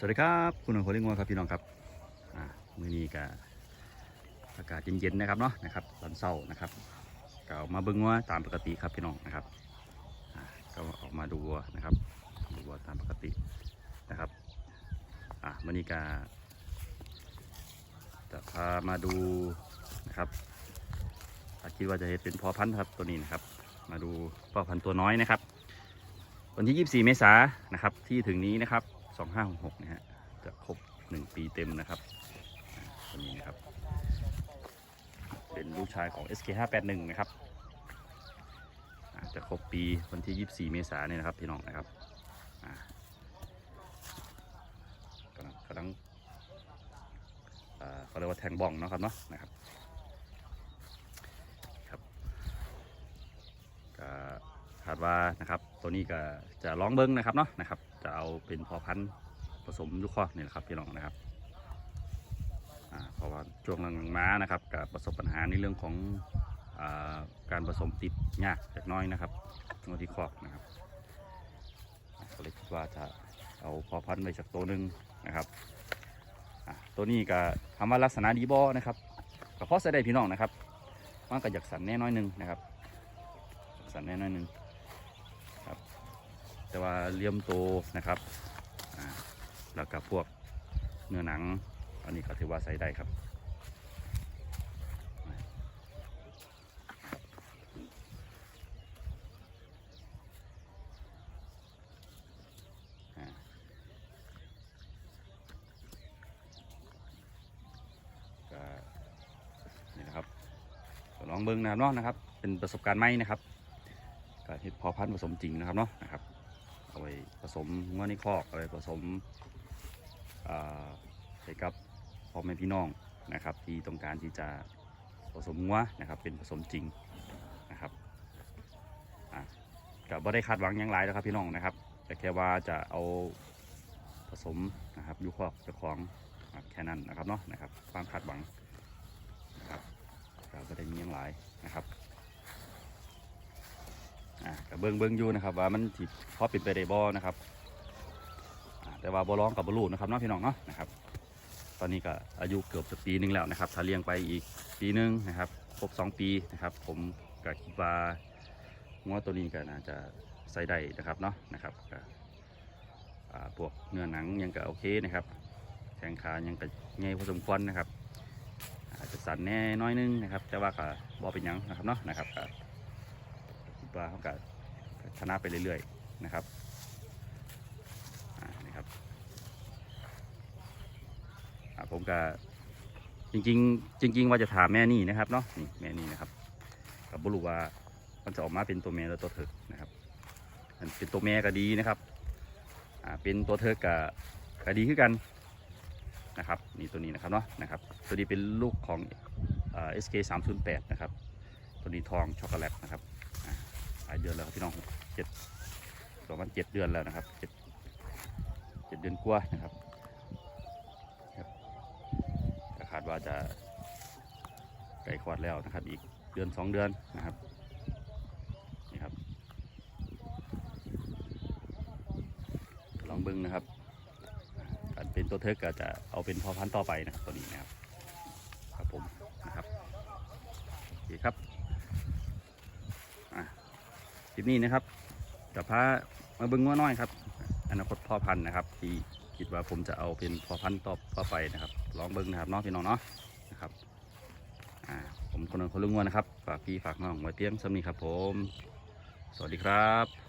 สวัสดีครับคุณหนุ่มโคลิงวัวครับพี่น้องครับอ่ามื้อนี้ก็อากาศเย็นๆนะครับเนาะนะครับตอนเช้านะครับก็ออกมาเบิ้งวัวตามปกติครับพี่น้องนะครับอ่าก็ออกมาดูวัวนะครับดูวัวตามปกตินะครับอ่ามื้อนี้ก็จะพามาดูนะครับคิดว่าจะเห็นเป็นพอพันธุ์ครับตัวนี้นะครับ มาดูพ่อพันธุ์ตัวน้อยนะครับ วันที่ 24 เมษายนนะครับที่ถึงนี้นะครับ 2566นะฮะจะครบ 1 ปีเต็มนะครับตัวนี้นะครับ เป็นลูกชายของ SK581 นะครับจะครบปีวันที่ 24 เมษายนเนี่ยนะครับพี่น้องนะครับกำลังกำลังเขาเรียกว่าแทงบ้องเนาะครับเนาะนะครับครับก็คาดว่านะครับตัวนี้ก็จะร้องเบิ้งนะครับเนาะนะครับ จะเอาเป็นพอพันธุ์ผสมลูกคอกนี่แหละครับพี่น้องนะครับเพราะว่าช่วงหลังๆมานะครับกับประสบปัญหาในเรื่องของอาการผสมติดยากเล็กน้อยนะครับงที่คอกนะครับก็เลยคิดว่าจะเอาพอพันธุ์ไปจากตัวหนึ่งนะครับตัวนี้ก็ทำว่าลักษณะดีบอนะครับก็เพราะใส่ได้พี่น้องนะครับมันก็อยากสันแน่น้อยหนึงนะครับ สันแน่น้อยหนึง แต่ว่าเลี่ยมโตนะครับแล้วก็พวกเนื้อหนัง อันนี้ก็ถือว่าใส่ได้ครับนี่นะครับลองเบิ้งนะครับเนาะนะครับ เป็นประสบการณ์ใหม่นะครับก็เห็ดพอพันธุ์ผสมจริงนะครับเนาะนะครับ สมเมื่อในคอกอาไปผสมให้กับพ่อแม่พี่น้องนะครับ ที่ต้องการที่จะผสมงัวนะครับ เป็นผสมจริงนะครับก็บ่ได้คาดหวังยังหลายนะครับพี่น้องนะครับ แต่แค่ว่าจะเอาผสมนะครับยุคอกเจ้าของแค่นั้นนะครับเนาะนะครับความคาดหวังนะครับก็บ่ได้มีหยังหลายนะครับ อ่าก็ เบิ้งเบิ้งอยู่นะครับ ว่ามันสิพอเป็นไปได้บ่นะครับแต่ว่าบ่ร้องกับบรูนะครับเนาะพี่น้องเนาะนะครับ ตอนนี้ก็อายุเกือบจะปีหนึงแล้วนะครับ ถ้าเลี้ยงไปอีกปีหนึงนะครับครบ2ปีนะครับ ผมก็คิดว่างัวตัวนี้ก็น่าจะใส่ได้นะครับเนาะนะครับก็พวกเนื้อหนังยังก็โอเคนะครับแข้งขายังก็ง่ายพอสมควรนะครับอาจจะสั่นแน่น้อยนึงนะครับ แต่ว่าก็บ่เป็นยังนะครับเนาะนะครับก็คิดว่าเขาก็ ชนะไปเรื่อยๆนะครับนี่ครับผมก็จริงๆ จริง ๆ ว่าจะถามแม่นี่นะครับเนาะนี่แม่นี่นะครับกับบุรุว่ามันจะออกมาเป็นตัวแม่แล้วตัวเถิกนะครับมันเป็นตัวแม่ก็ดีนะครับเป็นตัวเถิกก็ก็ดีขึ้นกันนะครับนี่ตัวนี้นะครับเนาะนะครับตัวนี้เป็นลูกของอ่า SK 3 0 8นะครับตัวนี้ทองช็อกโกแลตนะครับหลายเดือนแล้วครับพี่น้อง เจ็ดประมาณเจ็ดเดือนแล้วนะครับเจ็ดเจ็ดเดือนกว่านะครับคาดว่าจะไก่คลอดแล้วนะครับ อีกเดือนสองเดือนนะครับนี่ครับ ลองเบิ้งนะครับการเป็นตัวเทิร์กก็จะเอาเป็นพ่อพันธุ์ต่อไปนะครับตัวนี้นะครับครับผมนะครับโอเคครับคลิปนี้นะครับ จะพามาบึ้งงัวน้อยครับอนาคตพ่อพันธุ์นะครับ ที่คิดว่าผมจะเอาเป็นพ่อพันธุ์ต่อต่อไปนะครับ ลองเบิ้งนะครับน้องพี่น้องเนาะนะครับอ่าผมคนนึงคนลุงงัวนะครับฝากพี่ฝากน้องไว้เตรียมสำนีครับผม สวัสดีครับ